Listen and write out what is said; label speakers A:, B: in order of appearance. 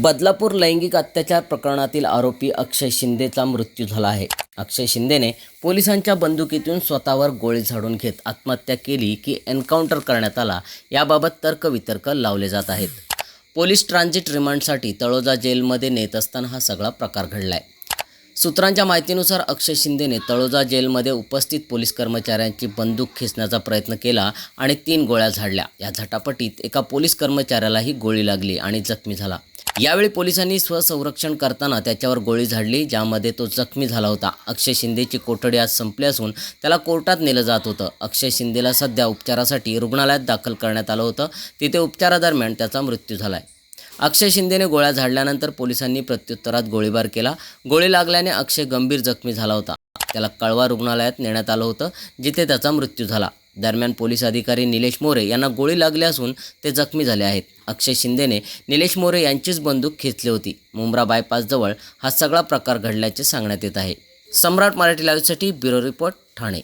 A: बदलापूर लैंगिक अत्याचार प्रकरणातील आरोपी अक्षय शिंदेचा मृत्यू झाला आहे. अक्षय शिंदेने पोलिसांच्या बंदुकीतून स्वतःवर गोळी झाडून घेत आत्महत्या केली की एन्काउंटर करण्यात आला याबाबत तर्कवितर्क लावले जात आहेत. पोलीस ट्रान्झिट रिमांडसाठी तळोजा जेलमध्ये नेत असताना हा सगळा प्रकार घडलाय. सूत्रांच्या माहितीनुसार अक्षय शिंदेने तळोजा जेलमध्ये उपस्थित पोलीस कर्मचाऱ्यांची बंदूक खेचण्याचा प्रयत्न केला आणि तीन गोळ्या झाडल्या. या झटापटीत एका पोलीस कर्मचाऱ्यालाही गोळी लागली आणि जखमी झाला. यावेळी पोलिसांनी स्वसंरक्षण करताना त्याच्यावर गोळी झाडली ज्यामध्ये तो जखमी झाला होता. अक्षय शिंदेची कोठडी आज संपली असून त्याला कोर्टात नेलं जात होतं. अक्षय शिंदेला सध्या उपचारासाठी रुग्णालयात दाखल करण्यात आलं होतं. तिथे उपचारादरम्यान त्याचा मृत्यू झाला अक्षय शिंदेने गोळ्या झाडल्यानंतर पोलिसांनी प्रत्युत्तरात गोळीबार केला. गोळी लागल्याने अक्षय गंभीर जखमी झाला होता. त्याला कळवा रुग्णालयात नेण्यात आलं होतं जिथे त्याचा मृत्यू झाला. दरम्यान पोलीस अधिकारी निलेश मोरे यांना गोळी लागली असून ते जखमी झाले आहेत. अक्षय शिंदेने निलेश मोरे यांचीच बंदूक खेचली होती. मुंब्रा बायपासजवळ हा सगळा प्रकार घडल्याचे सांगण्यात येत आहे. सम्राट मराठी लाईव्हसाठी ब्युरो रिपोर्ट ठाणे.